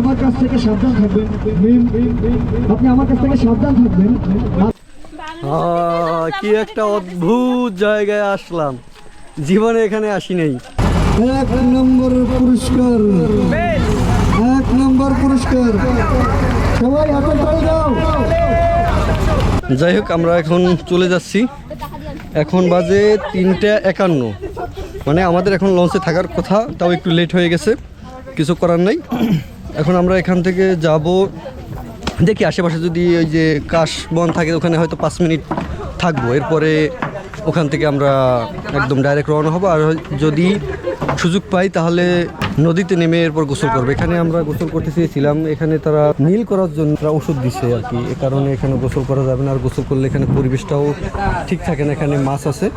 আমার কাছ থেকে সাবধান থাকবেন। আপনি আমার কাছ থেকে সাবধান থাকবেন। কি একটা অদ্ভুত জায়গায় আসলাম। জীবনে এখানে আসি নাই। এক নম্বর পুরস্কার। এক নম্বর পুরস্কার। সবাই হাতে তালি দাও। যাই হোক আমরা এখন চলে যাচ্ছি। এখন বাজে তিনটা একান্ন। মানে আমাদের এখন লঞ্চে থাকার কথা তাও একটু লেট হয়ে গেছে। কিছু করার নাই। এখন আমরা এখান থেকে যাব। দেখি আশেপাশে যদি ওই যে কাশ বন থাকে, ওখানে হয়তো পাঁচ মিনিট থাকব। এরপরে ওখান থেকে আমরা একদম ডাইরেক্ট রওনা হব। আর যদি সুযোগ পাই, তাহলে নদীতে নেমে এরপর গোসল করব। এখানে আমরা গোসল করতে চেয়েছিলাম। এখানে তারা নীল করার জন্য তারা ওষুধ দিছে আর কি। এ কারণে এখানে গোসল করা যাবে না। আর গোসল করলে এখানে পরিবেশটাও ঠিক থাকে না। এখানে মাছ আছে।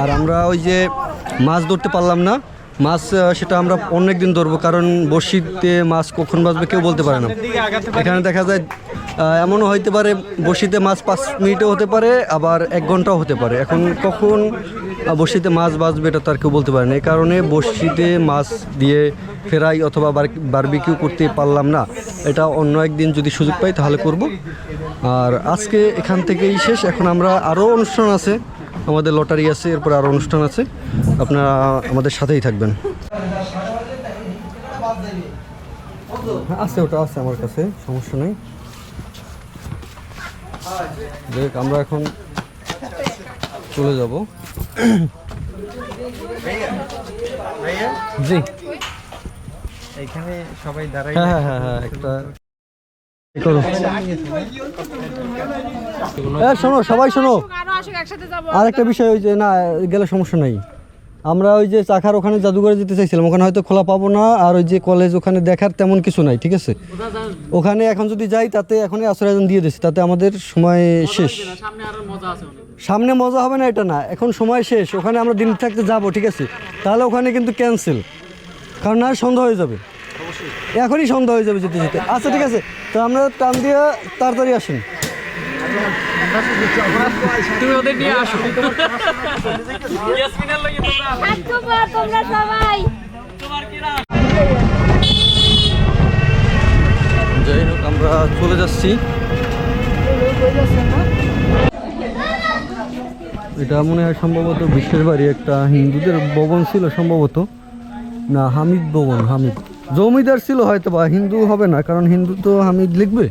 আর আমরা ওই যে মাছ ধরতে পারলাম না। মাছ সেটা আমরা অনেক দিন ধরবো, কারণ বড়শিতে মাছ কখন বাঁচবে কেউ বলতে পারে না। এখানে দেখা যায় এমনও হইতে পারে বড়শিতে মাছ পাঁচ মিনিটও হতে পারে, আবার এক ঘন্টাও হতে পারে। এখন কখন বড়শিতে মাছ বাঁচবে এটা তো আর কেউ বলতে পারে না। এই কারণে বড়শিতে মাছ দিয়ে ফেরাই অথবা বারবিকিউ করতে পারলাম না। এটা অন্য একদিন যদি সুযোগ পাই, তাহলে করব। আর আজকে এখান থেকেই শেষ। এখন আমরা আরও অনুষ্ঠান আছে। আমাদের লটারি আছে এরপর আরও অনুষ্ঠান আছে। আপনারা আমাদের সাথেই থাকবেন। আছে ওটা আছে আমার কাছে সমস্যা নেই। দেখ আমরা এখন চলে যাব। জি। এখানে সবাই দাঁড়াই হ্যাঁ হ্যাঁ হ্যাঁ হ্যাঁ একটা শোনো, সবাই শোনো। আরও আসুক একসাথে যাব আর একটা বিষয় ওই যে, না, গেলে সমস্যা নাই। আমরা ওই যে চাকার ওখানে জাদুঘরে যেতে চাইছিলাম, ওখানে হয়তো খোলা পাবো না, আর ওই যে কলেজ ওখানে দেখার তেমন কিছু নাই, ঠিক আছে? ওখানে এখন যদি যাই, তাতে এখনই আশ্রয়জন দিয়ে দিচ্ছি তাতে আমাদের সময় শেষ। সামনে মজা হবে না, এটা না, এখন সময় শেষ, ওখানে আমরা দিন থাকতে যাব, ঠিক আছে? তাহলে ওখানে কিন্তু ক্যান্সেল কারণ আর সন্ধ্যা হয়ে যাবে। এখনই সন্ধ্যা হয়ে যাবে যেতে যেতে। আচ্ছা ঠিক আছে, তো আমরা টান দিয়ে তাড়াতাড়ি আসুন। তুমি ওদের নিয়ে আসো। তোমরা সবাই। যাই হোক আমরা চলে যাচ্ছি। এটা মনে হয় সম্ভবত বিশ্বের বাড়ি একটা হিন্দুদের ভবন ছিল সম্ভবত। না হামিদ ভবন হামিদ। জমিদার ছিল হয়তো বা হিন্দু হবে না কারণ হিন্দু তো হামিদ লিখবে।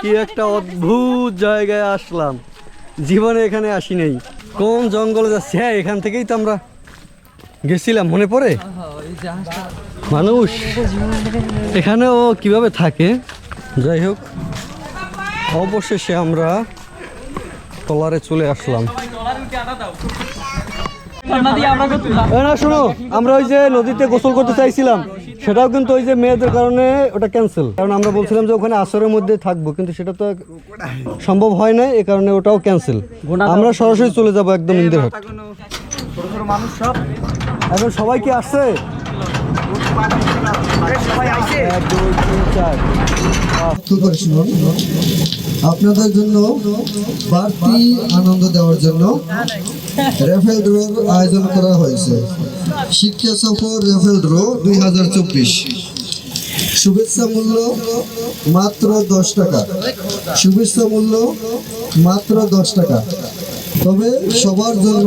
কি একটা অদ্ভুত জায়গায় আসলাম। জীবনে এখানে আসি নাই কোন জঙ্গলে যাচ্ছি? হ্যাঁ এখান থেকেই তো আমরা গেছিলাম, মনে পড়ে? মানুষ, এখানেও কীভাবে থাকে? যাই হোক, অবশেষে আমরা টলারে চলে আসলাম। শোনো, আমরা ওই যে নদীতে গোসল করতে চাইছিলাম। সেটাও কিন্তু ওই যে মেয়েদের কারণে ওটা ক্যান্সেল কারণ আমরা বলছিলাম যে ওখানে আসরের মধ্যে থাকব কিন্তু সেটা তো সম্ভব হয় না এ কারণে ওটাও ক্যান্সেল আমরা সরাসরি চলে যাব একদম ইন্দিরহাট। এখন সবাই কি আসছে? এক, দুই, তিন, চার। আপনাদের জন্য বাড়তি আনন্দ দেওয়ার জন্য রেফেল ড্রোর আয়োজন করা হয়েছে। শিক্ষা সফর রেফেল ড্রো দুই হাজার চব্বিশ। শুভেচ্ছা মূল্য মাত্র দশ টাকা। শুভেচ্ছা মূল্য মাত্র দশ টাকা। তবে সবার জন্য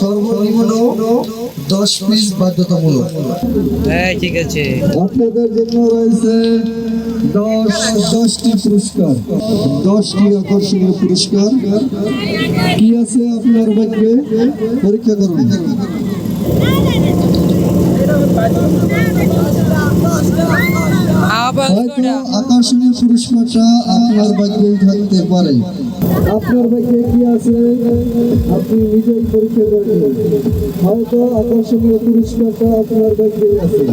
সর্বনিম্ন দশ পিস বাধ্যতামূলক। হ্যাঁ ঠিক আছে। আপনাদের জন্য রয়েছে দশ দশটি পুরস্কার। দশটি আকর্ষণীয় পুরস্কার। কি আছে আপনার ভাগ্যে পরীক্ষা করুন। হয়তো আকর্ষণীয় পুরস্কারটা আপনার ভাগ্যেই থাকতে পারে। আপনার ভাগ্যে কি আছে? আপনি নিজেই পরীক্ষা করে নিন। হয়তো আকর্ষণীয় পুরস্কারটা আপনার ভাগ্যেই আছে।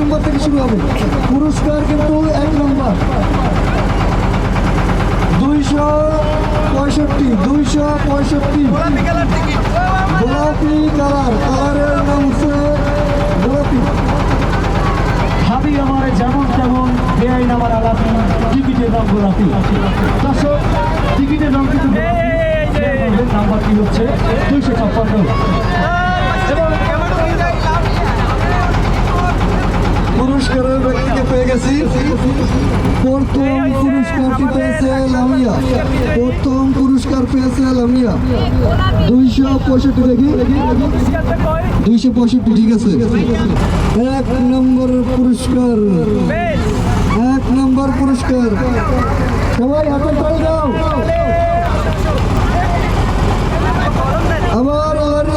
নম্বর থেকে শুরু হবে। পুরস্কার কিন্তু এক নম্বর। দুইশো পঁয়ষট্টি দুইশো পঁয়ষট্টি। গোলাপি কালার কালারের নাম হচ্ছে গোলাপি। ভাবি আমার যেমন তেমন বেআইন আমার আলাপি টিকিটের নাম গোলাপি। দর্শক টিকিটের নাম কিন্তু। নাম্বারটি হচ্ছে? দুইশো ছাপ্পান্ন। পুরস্কারের ব্যক্তিকে পেয়ে গেছি। প্রথম পুরস্কারটি পেয়েছে লামিয়া। প্রথম পুরস্কার পেয়েছে লামিয়া। দুইশো পঁয়ষট্টি দেখি। দুইশো পঁয়ষট্টি, ঠিক আছে। এক নম্বর পুরস্কার। এক নম্বর পুরস্কার। সবাই হাতে তালি দাও। আবার আল্লাহর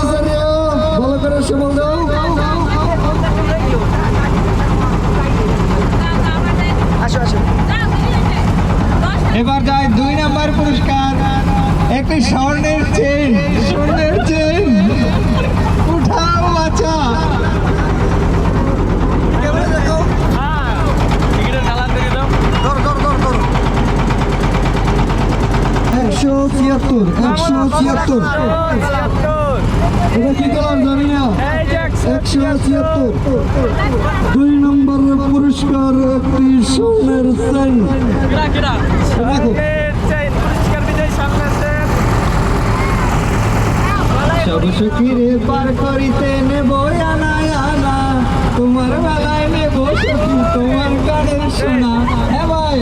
ভালো করে সবল দাও। এবার যায় দুই নাম্বার পুরস্কার একটি স্বর্ণের চেন স্বর্ণের চেন উঠাও বাচ্চা একশো ছিয়াত্তর একশো ছিয়াত্তর এটা কি কালার জানি না। একশো ছিয়াত্তর দুই নম্বর পুরস্কার একটি স্বর্ণের চেন তোমার বেলায় নেব তোমার গানের সোনা। হ্যাঁ ভাই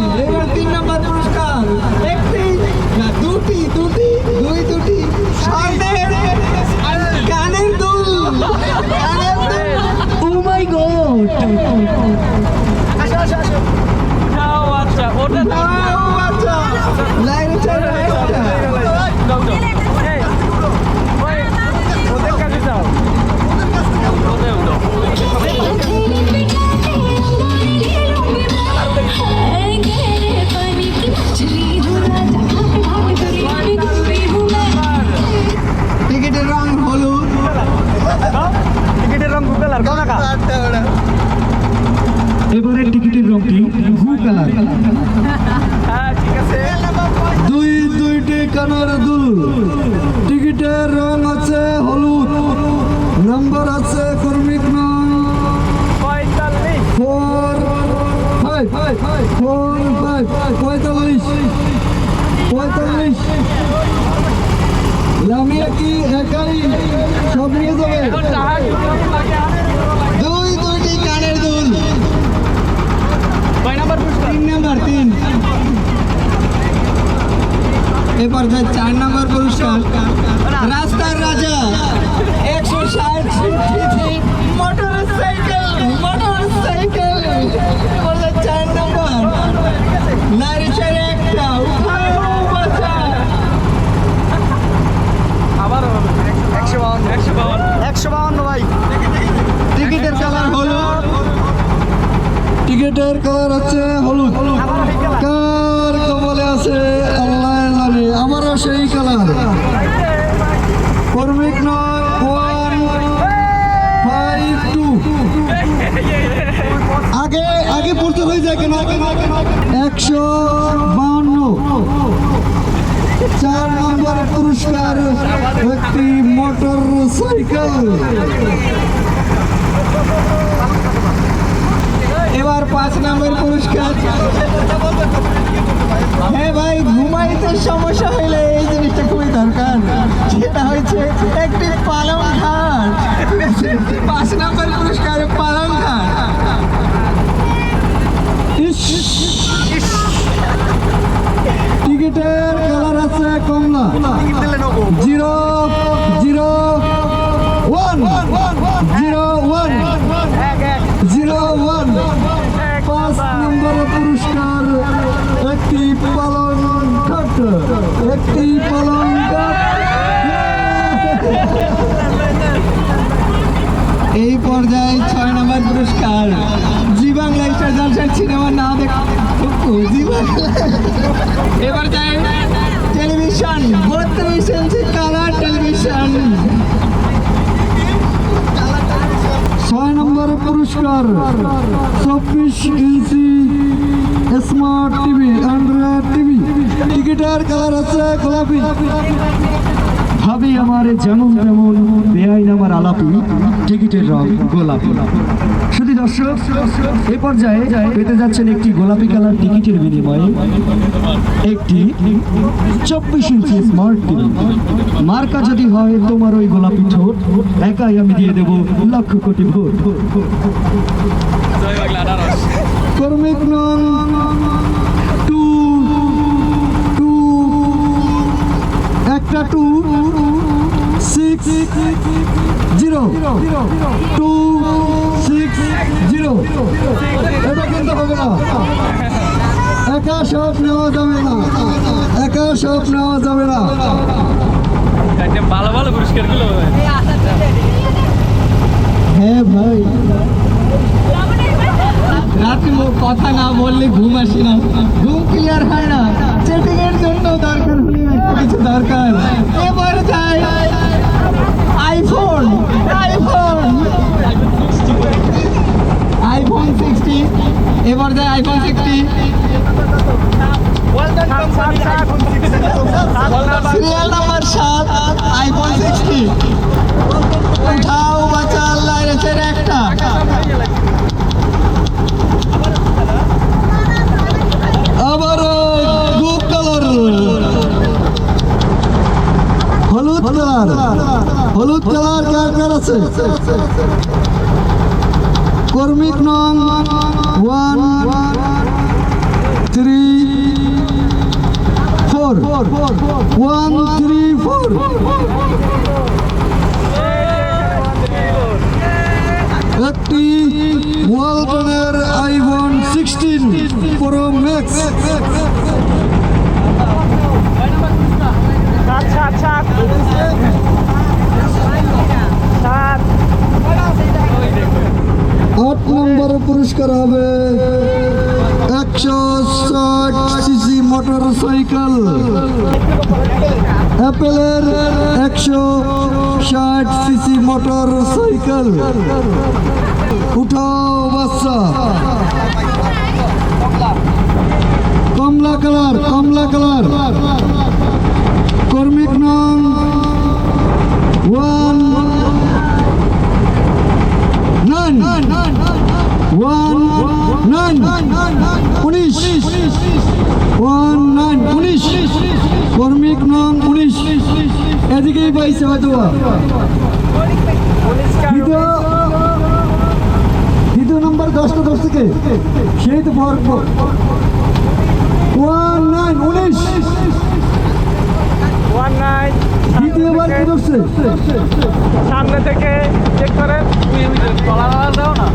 কানার দুল। টিকিটের রং আছে হলুদ, নাম্বার আছে কর্মিক নং ফোর ফোর পঁয়তাল্লিশ পঁয়তাল্লিশ। লামিয়া কি একাই সব নিয়ে যাবে? দুই, দুইটি কানের দুল। নাম্বার তিন নাম্বার, তিন। এরপর যায় চার নম্বর পুরস্কার রাস্তার রাজা একশো ষাট মোটর সাইকেল মোটর সাইকেল এবার যায় চার নাম্বার নারিশের একটা উঠাও বাচ্চা আবার একশো বাউন্ন একশো বাউন্ন একশো বাউন্ন ভাই টিকিটের কালার হলুদ টিকিটের কালার আছে হলুদ কার কমলে আছে আল্লাহ জানে আমারও সেই কালার কর্মিক নং ওয়ান ফাইভ টু আগে আগে পড়তে হয়ে যায় কেন একশো বাউন্ন চার নম্বর পুরস্কার একটি মোটর সাইকেল। এবার পাঁচ নম্বর পুরস্কার। হ্যাঁ ভাই, ঘুমাইতে সমস্যা হইলে এই জিনিসটা খুবই দরকার। সেটা হচ্ছে একটি পালং খাট পাঁচ নম্বর পুরস্কার, পালং খাট টিকিটের কালার আছে কমলা zero zero one zero one zero one পাঁচ নম্বর নম্বর পুরস্কার একটি পালন খাট একটি পালন খাট এই পর্যায়ে ছয় নম্বর পুরস্কার জি বাংলা স্টার জলসার সিনেমার নাম দেখ জি বাংলা এবার যাই টেলিভিশন বত্রিশ ইঞ্চি কালার টেলিভিশন ছয় নম্বর পুরস্কার চব্বিশ inch smart TV Android TV টিকিটের কালার আছে গোলাপি ভাবি আমার যেমন তেমন বেআইন আমার আলাপি টিকিটের রং গোলাপি। শুধু দর্শক, এ পর্যায়ে পেতে যাচ্ছেন একটি গোলাপি কালার টিকিটের বিনিময়ে একটি চব্বিশ ইঞ্চি স্মার্ট টিভি। মার্কা যদি হয়, তোমার ওই গোলাপি ঠোঁট, একাই আমি দিয়ে দেব লক্ষ কোটি ভোট। কর্মিক নং টু টু, একটা two. Six zero two six zero এটা কিন্তু হবে না। একা সব নেওয়া যাবে না। একা সব নেওয়া যাবে না। ভালো ভালো পুরস্কারগুলো হ্যাঁ ভাই। রাতে কথা না বললে ঘুম আসে না। ঘুম ক্লিয়ার হয় না। চেটিং এর জন্য দরকার। কিছু দরকার? এবার যাই। আইফোন আইফোন আইফোন সিক্সটি এবার যাই আইফোন সিক্সটি সিরিয়াল নাম্বার সাত আইফোন সিক্সটি উঠাও বাচ্চা আল্লাহ একটা আবারও বুক কালার হলুদ কালার হলুদ কালার কার কার আছে কর্মিক নং one three four one three four একটি ওয়ালটনের আইফোন সিক্সটিন প্রো ম্যাক্স আট পুরস্কার হবে। একশো ষাট সিসি মোটর সাইকেল অ্যাপেলের একশো ষাট সিসি মোটর সাইকেল উঠাও বাচ্চা। কমলা কালার কমলা কালার কর্মিক নং ওয়ান নাইন ওয়ান নাইন উনিশ ওয়ান নাইন উনিশ কর্মিক নং উনিশ এদিকেই পাইছে হয়তো দ্বিতীয় নম্বর দশটা দশ থেকে। সেই তো পাওয়ার ওয়ান নাইন উনিশ দ্বিতীয়বার কি ধরছে সামনে থেকে চেক করে। তলা দাও না?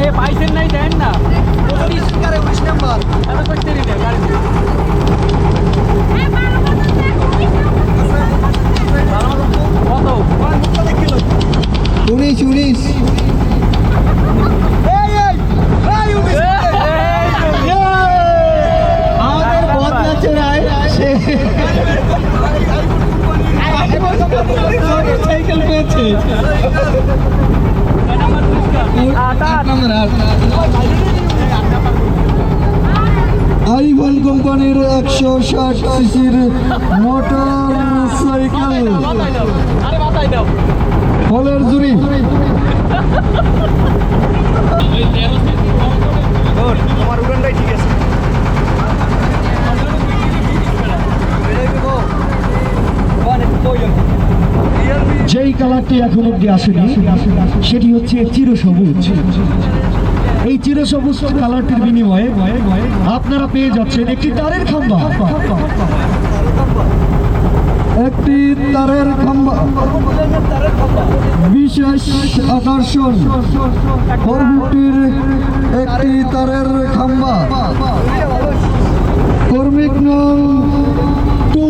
এ পাইছেন নাই দেন না। আমি করতে দিই না গাড়ি কত উনিশ উনিশ আমাদের বদলা চেরায় সে সাইকেল পেয়েছে আট নম্বর আট আইফোন কোম্পানির একশো ষাট সিসির মোটর সাইকেল আরে মাথায় দাও ফলের জুড়ি তোমার উড়ানটাই ঠিক আছে যেই কালারটি এখন অব্দি আসেনি। সেটি হচ্ছে চিরসবুজ। এই চিরসবুজ কালারটির বিনিময়ে আপনারা পেয়ে যাচ্ছেন একটি তারের খাম্বা। একটি তারের খাম্বা। বিশেষ আকর্ষণ ফোরফিফটির একটি তারের খাম্বা। কর্মিক নং two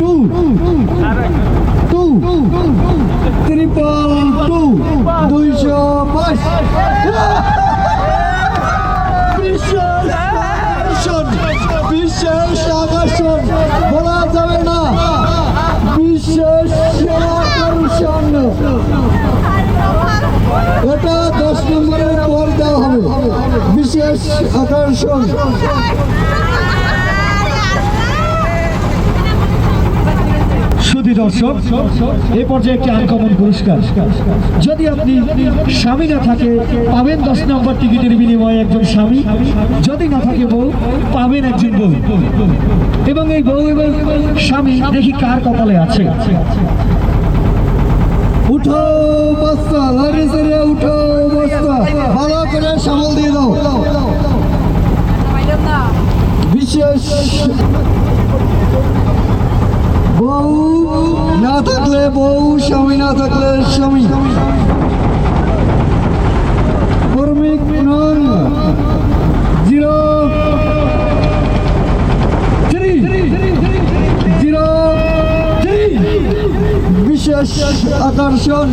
two. Two triple two দুইশো বাইশ বিশেষ আকর্ষণ বলা যাবে না বিশেষ এটা দশ নম্বরের পর দেওয়া হবে বিশেষ আকর্ষণ সুধী দর্শক এ পর্যায়ে একটি আনকমন পুরস্কার। যদি আপনি স্বামী না থাকে পাবেন দশ নম্বর টিকিটের বিনিময়ে একজন স্বামী। যদি না থাকে বউ পাবেন একজন বউ। এবং এই বউ এবং স্বামী দেখি কার কপালে আছে। উঠো বস্তা লরি সেরে উঠো বস্তা ভালো করে সামাল দিয়ে দাও। বিশেষ বউ না থাকলে বউ, স্বামী না থাকলে স্বামী। কর্মিক নং জিরো জিরো বিশেষ আকর্ষণ।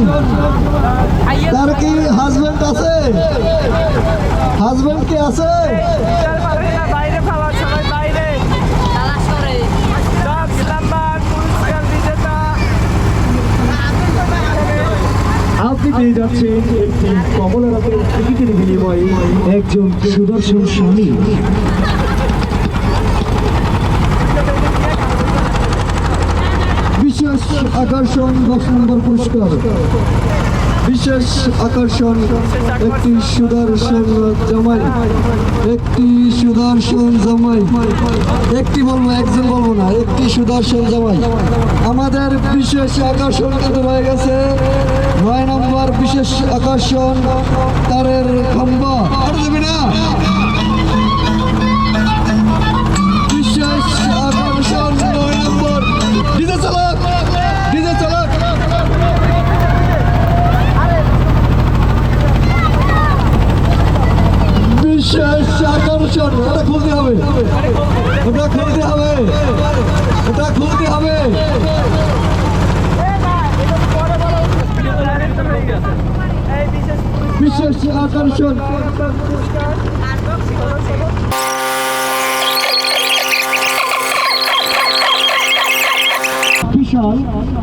তার কি হাজবেন্ড আছে? হাজবেন্ড কি আছে বাইরে ফেলা সবাই বাইরে সব নাম্বার পুরস্কার বিজেতা আপনি পেয়ে যাচ্ছেন একটি কমলা রঙের টিকিটের বিনিময়ে একজন সুদর্শন স্বামী। বিশেষ আকর্ষণ দশ নম্বর পুরস্কার। বিশেষ আকর্ষণ, একটি সুদর্শন জামাই, একটি সুদর্শন জামাই। একটি বলব, একজন বলব না, একটি সুদর্শন জামাই। আমাদের বিশেষ আকর্ষণ কিন্তু হয়ে গেছে? নয় নম্বর বিশেষ আকর্ষণ, তারের খম্ব। না? বিশেষ আকর্ষণ ওটা খুলতে হবে ওটা খুলতে হবে ওটা খুলতে হবে বিশেষ আকর্ষণ বিশাল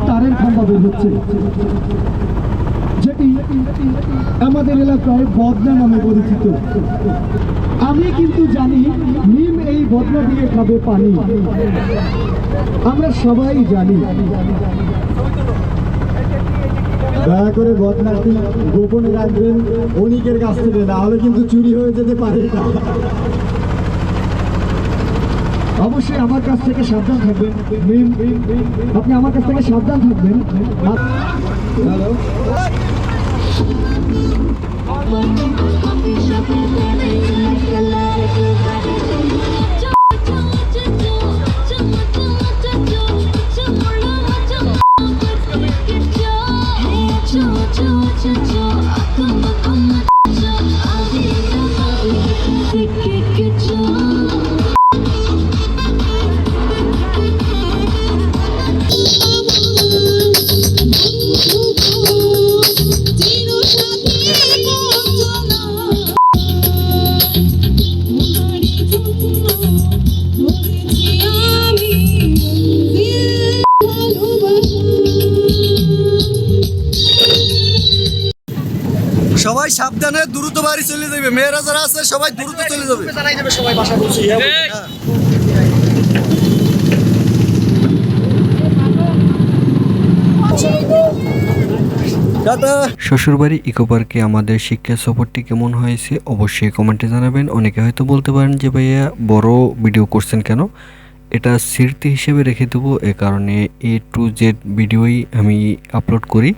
তারের খাম্বা বের হচ্ছে। আমাদের এলাকায় বদনা নামে পরিচিত। আমি কিন্তু জানি নিম এই বদনা দিয়ে খাবে পানি। আমরা সবাই জানি। দয়া করে বদনাটি গোপনে রাখবেন অনিকের কাছ থেকে না হলে কিন্তু চুরি হয়ে যেতে পারে। অবশ্যই আমার কাছ থেকে সাবধান থাকবেন আপনি আমার কাছ থেকে সাবধান থাকবেন। আর- হ্যালো সবাই বাড়ি চলে যাবে মেয়েরা যারা আছে সবাই দ্রুত চলে যাবে। টাটা। শ্বশুরবাড়ি ইকো পার্কে আমাদের শিক্ষা সফরটি কেমন হয়েছে অবশ্যই কমেন্টে জানাবেন। অনেকে হয়তো বলতে পারেন যে ভাইয়া বড় ভিডিও করছেন কেন? এটা স্মৃতি হিসেবে রেখে দেবো এ কারণে এ টু জেড ভিডিওই আমি আপলোড করি।